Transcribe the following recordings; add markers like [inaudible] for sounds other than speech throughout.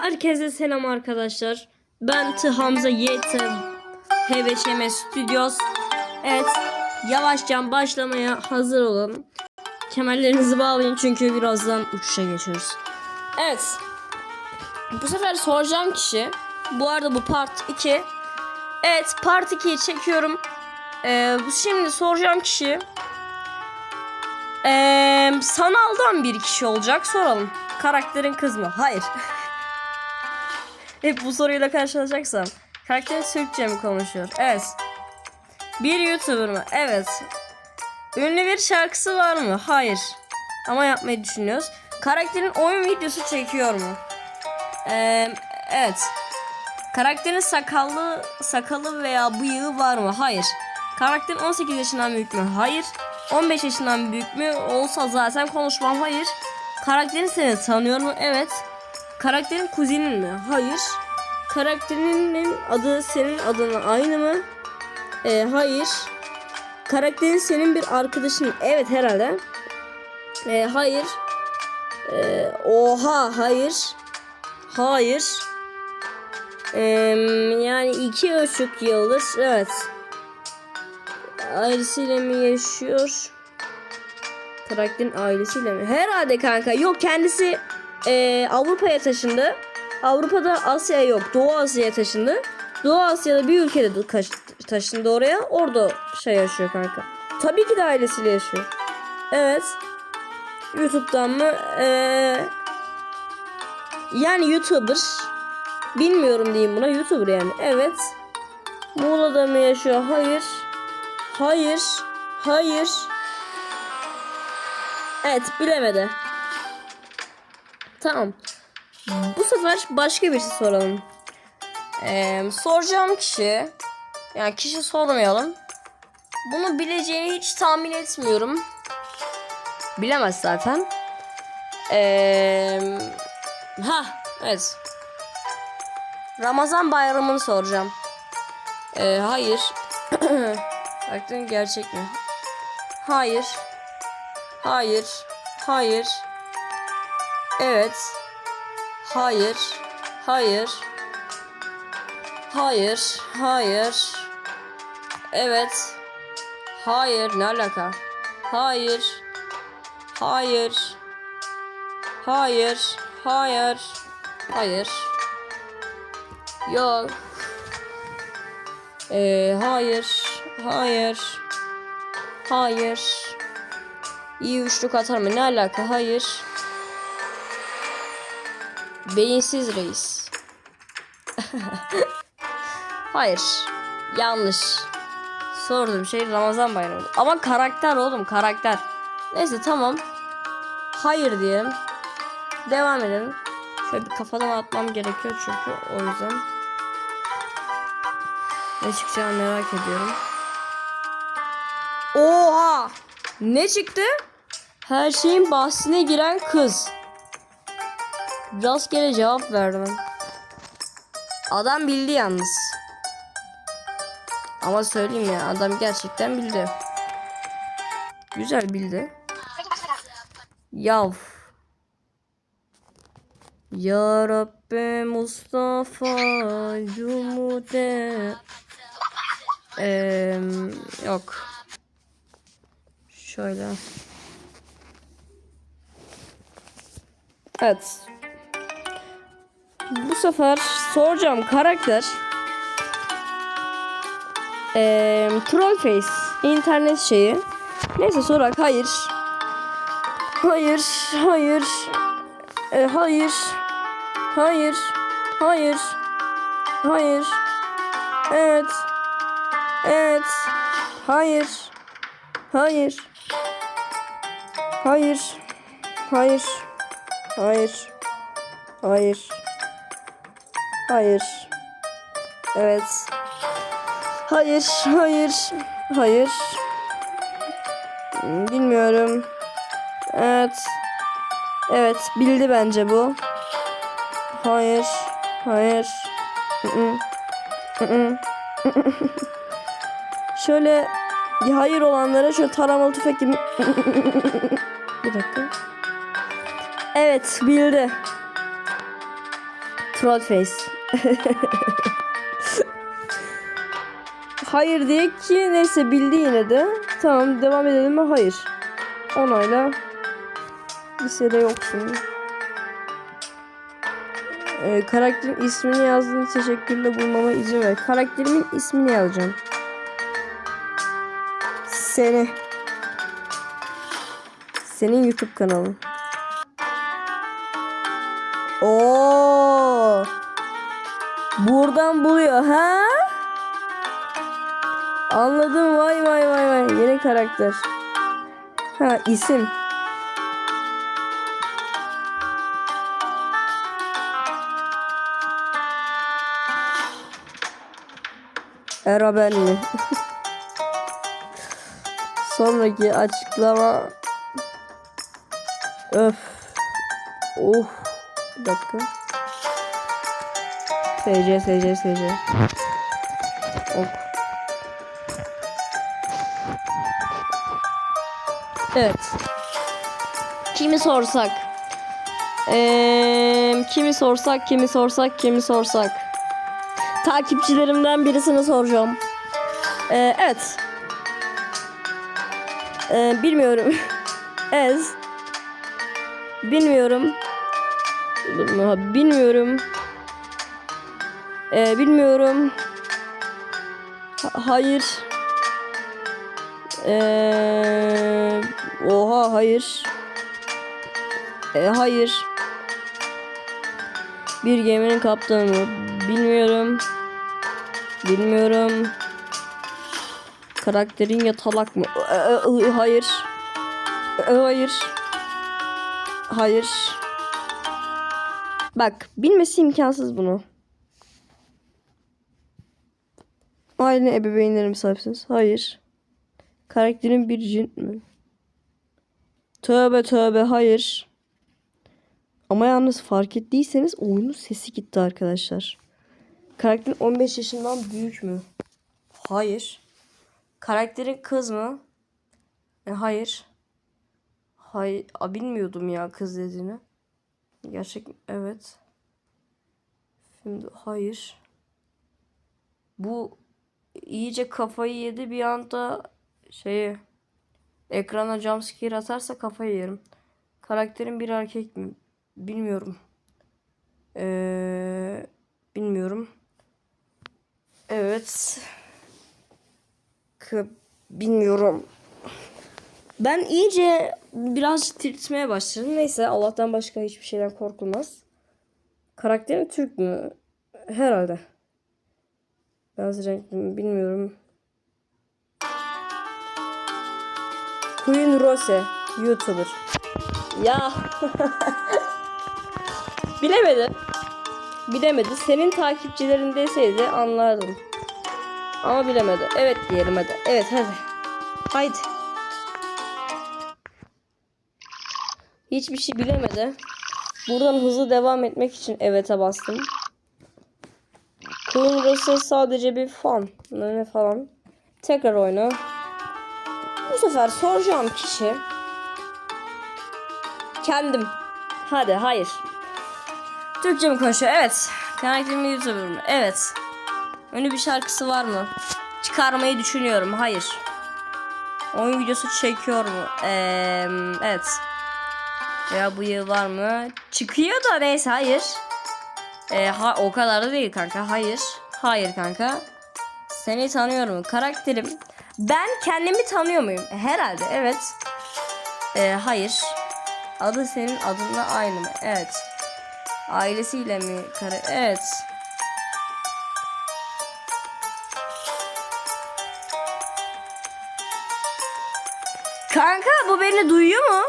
Herkese selam arkadaşlar. Ben Tı Hamza YT HVŞM Studios. Evet, yavaşça başlamaya hazır olun. Kemerlerinizi bağlayın çünkü birazdan uçuşa geçiyoruz. Evet. Bu sefer soracağım kişi. Bu arada bu part 2. Evet, part 2'yi çekiyorum. Ee, şimdi soracağım kişi ee, sanaldan bir kişi olacak. Soralım. Karakterin kız mı? Hayır. [laughs] Hep bu soruyla karşılaşacaksam. Karakterin Türkçe mi konuşuyor? Evet. Bir YouTuber mı? Evet. Ünlü bir şarkısı var mı? Hayır. Ama yapmayı düşünüyoruz. Karakterin oyun videosu çekiyor mu? Ee, evet. Karakterin sakallı, sakalı veya bıyığı var mı? Hayır. Karakterin 18 yaşından büyük mü? Hayır. 15 yaşından büyük mü? Olsa zaten konuşmam. Hayır. Karakterin seni tanıyor mu? Evet. Karakterin kuzenin mi? Hayır. Karakterinin adı senin adına aynı mı? Ee, hayır. Karakterin senin bir arkadaşın. Evet herhalde. Ee, hayır. Ee, oha hayır. Hayır. Ee, yani iki buçuk yıldır evet. Ailesiyle mi yaşıyor? Karakterin ailesiyle mi? Herhalde kanka. Yok kendisi e, Avrupa'ya taşındı. Avrupa'da Asya'ya yok. Doğu Asya'ya taşındı. Doğu Asya'da bir ülkede taşındı oraya. Orada şey yaşıyor kanka. Tabii ki de ailesiyle yaşıyor. Evet. YouTube'dan mı? Ee, yani YouTuber. Bilmiyorum diyeyim buna. YouTuber yani. Evet. Muğla'da mı yaşıyor? Hayır. Hayır. Hayır. Evet bilemedi. Tamam. Bu sefer başka bir şey soralım. Ee, soracağım kişi yani kişi sormayalım. Bunu bileceğini hiç tahmin etmiyorum. Bilemez zaten. Ee, ha evet. Ramazan bayramını soracağım. Ee, hayır. [clears throat] Baktın gerçek mi? Hayır. Hayır. Hayır. Evet. Hayır. Hayır. Hayır. Hayır. Evet. Hayır. Ne alaka? Hayır. Hayır. Hayır. Hayır. Hayır. Yok. Ee, hayır. Hayır. Hayır. İyi üçlük atar mı? Ne alaka? Hayır. Beyinsiz reis. [laughs] Hayır. Yanlış. Sorduğum şey Ramazan bayramı. Ama karakter oğlum karakter. Neyse tamam. Hayır diyelim. Devam edelim. Şöyle bir kafadan atmam gerekiyor çünkü o yüzden. Ne çıkacağını merak ediyorum. Oha! Ne çıktı? Her şeyin bahsine giren kız. Rastgele cevap verdim. Adam bildi yalnız. Ama söyleyeyim ya adam gerçekten bildi. Güzel bildi. Yav. Ya Rabbi Mustafa Cumude Eee yok. Şöyle. Evet. Bu sefer soracağım karakter. Eee Trollface internet şeyi. Neyse sorak hayır. Hayır, hayır. E, hayır. Hayır. Hayır. Hayır. Evet. Evet. Hayır. Hayır. Hayır. Hayır. Hayır. Hayır. Hayır. Evet. Hayır. Hayır. Hayır. Hmm, Bilmiyorum. Evet. Evet. Bildi bence bu. Hayır. Hayır. [laughs] Şöyle hayır olanlara şöyle taramalı tüfek gibi [laughs] Bir dakika. Evet bildi. Fraud face. [laughs] Hayır diye ki neyse bildi yine de. Tamam devam edelim mi? Hayır. Onayla. Lisede yoksun. Ee, karakterin ismini yazdığın teşekkürle bulmama izin ver. Karakterimin ismini yazacağım. Seni. Senin YouTube kanalın. Buradan buluyor ha? Anladım vay vay vay vay yeni karakter. Ha isim. Erabenli. [laughs] Sonraki açıklama. Öf. Oh. Bir dakika. SC SC SC. Ok. Evet. Kimi sorsak? Eee, kimi sorsak, kimi sorsak, kimi sorsak? Takipçilerimden birisini soracağım. Ee, evet. Ee, bilmiyorum. [laughs] Ez. Bilmiyorum. Bilmiyorum. Ee, bilmiyorum. Ha- hayır. Ee, oha hayır. Ee, hayır. Bir geminin kaptanı bilmiyorum. Bilmiyorum. Karakterin yatalak mı? Ee, e, Hayır. Ee, Hayır. Hayır. Bak bilmesi imkansız bunu. Aile ebeveynlere mi sahipsiniz? Hayır. Karakterin bir cin mi? Tövbe tövbe hayır. Ama yalnız fark ettiyseniz oyunun sesi gitti arkadaşlar. Karakterin 15 yaşından büyük mü? Hayır. Karakterin kız mı? E, hayır. Hayır. A, bilmiyordum ya kız dediğini. Gerçek? Evet. Şimdi hayır. Bu iyice kafayı yedi bir anda şeyi ekrana jumpscare atarsa kafayı yerim. Karakterin bir erkek mi? Bilmiyorum. Ee, bilmiyorum. Evet. K- bilmiyorum. Ben iyice biraz tiritmeye başladım. Neyse Allah'tan başka hiçbir şeyden korkulmaz. Karakterim Türk mü? Herhalde. Mi? Bilmiyorum. Queen Rose. YouTuber. Ya. [laughs] Bilemedi. Bilemedi. Senin takipçilerin deseydi anlardım. Ama bilemedi. Evet diyelim hadi. Evet hadi. Haydi. Hiçbir şey bilemedi. Buradan hızlı devam etmek için evet'e bastım. Rose sadece bir fan. Ne falan. Tekrar oyna. Bu sefer soracağım kişi kendim. Hadi hayır. Türkçe mi konuşuyor? Evet. Bir YouTuber mı? Evet. Ünlü bir şarkısı var mı? Çıkarmayı düşünüyorum. Hayır. Oyun videosu çekiyor mu? Ee, evet. Ya bu yıl var mı? Çıkıyor da neyse hayır. Ee, ha, o kadar da değil kanka. Hayır. Hayır kanka. Seni tanıyorum. Karakterim. Ben kendimi tanıyor muyum? Herhalde evet. Ee, hayır. Adı senin adınla aynı mı? Evet. Ailesiyle mi? Kara evet. Kanka bu beni duyuyor mu?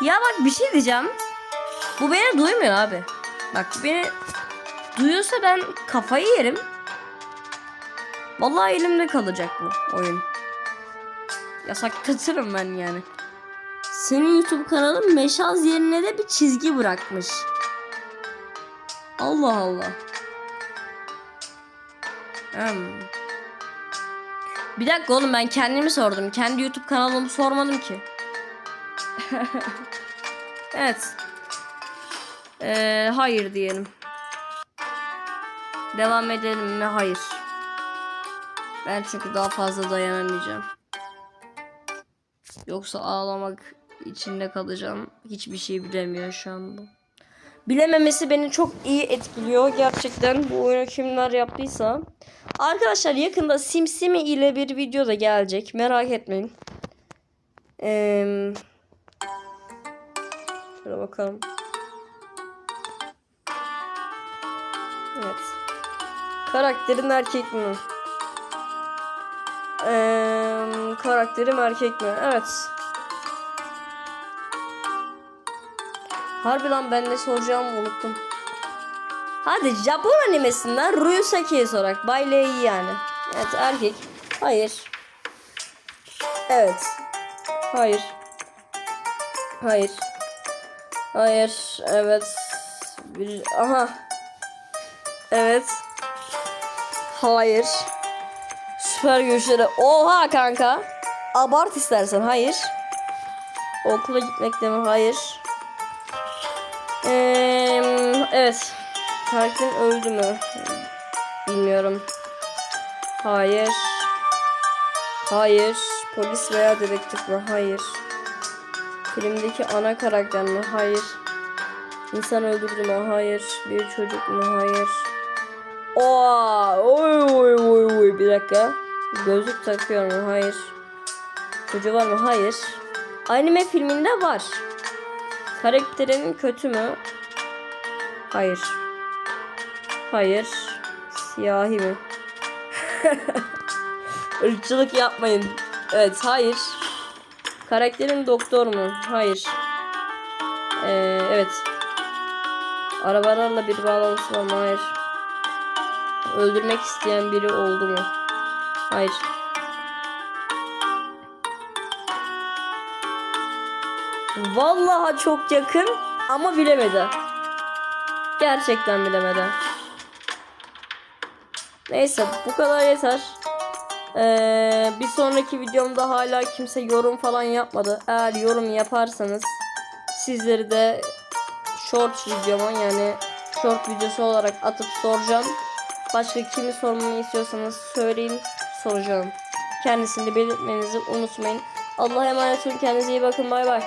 Ya bak bir şey diyeceğim. Bu beni duymuyor abi. Bak beni duyuyorsa ben kafayı yerim. Vallahi elimde kalacak bu oyun. Yasaklatırım ben yani. Senin YouTube kanalın meşaz yerine de bir çizgi bırakmış. Allah Allah. Hmm. Bir dakika oğlum ben kendimi sordum. Kendi YouTube kanalımı sormadım ki. [laughs] evet. Ee, hayır diyelim. Devam edelim mi? Hayır. Ben çünkü daha fazla dayanamayacağım. Yoksa ağlamak içinde kalacağım. Hiçbir şey bilemiyor şu an bu. Bilememesi beni çok iyi etkiliyor. Gerçekten bu oyunu kimler yaptıysa. Arkadaşlar yakında Simsimi ile bir video da gelecek. Merak etmeyin. Eee... Şöyle bakalım. Karakterin erkek mi? Eee, karakterim erkek mi? Evet. Harbi ben ne soracağımı unuttum. Hadi Japon animesinden Ryusaki'ye sorak. Bay Lei yani. Evet erkek. Hayır. Evet. Hayır. Hayır. Hayır. Evet. Bir... Aha. Evet. Hayır. Süper güçleri. Oha kanka. Abart istersen. Hayır. Okula gitmekte mi? Hayır. Ee, evet. Karakterin öldü mü? Bilmiyorum. Hayır. Hayır. Polis veya dedektif mi? Hayır. Filmdeki ana karakter mi? Hayır. İnsan öldürdü mü? Hayır. Bir çocuk mu? Hayır. Oha! Oy oy oy oy. Bir dakika. Gözlük takıyor mu? Hayır. Çocuğu var mı? Hayır. Anime filminde var. Karakterinin kötü mü? Hayır. Hayır. Siyahi mi? [laughs] Irkçılık yapmayın. Evet, hayır. Karakterin doktor mu? Hayır. Ee, evet. Arabalarla bir bağlantısı var mı? Hayır. Öldürmek isteyen biri oldu mu? Hayır. Vallahi çok yakın ama bilemedi. Gerçekten bilemedi. Neyse bu kadar yeter. Ee, bir sonraki videomda hala kimse yorum falan yapmadı. Eğer yorum yaparsanız sizleri de short videoma yani short videosu olarak atıp soracağım. Başka kimi sormamı istiyorsanız söyleyin soracağım. Kendisini belirtmenizi unutmayın. Allah'a emanet olun. Kendinize iyi bakın. Bay bay.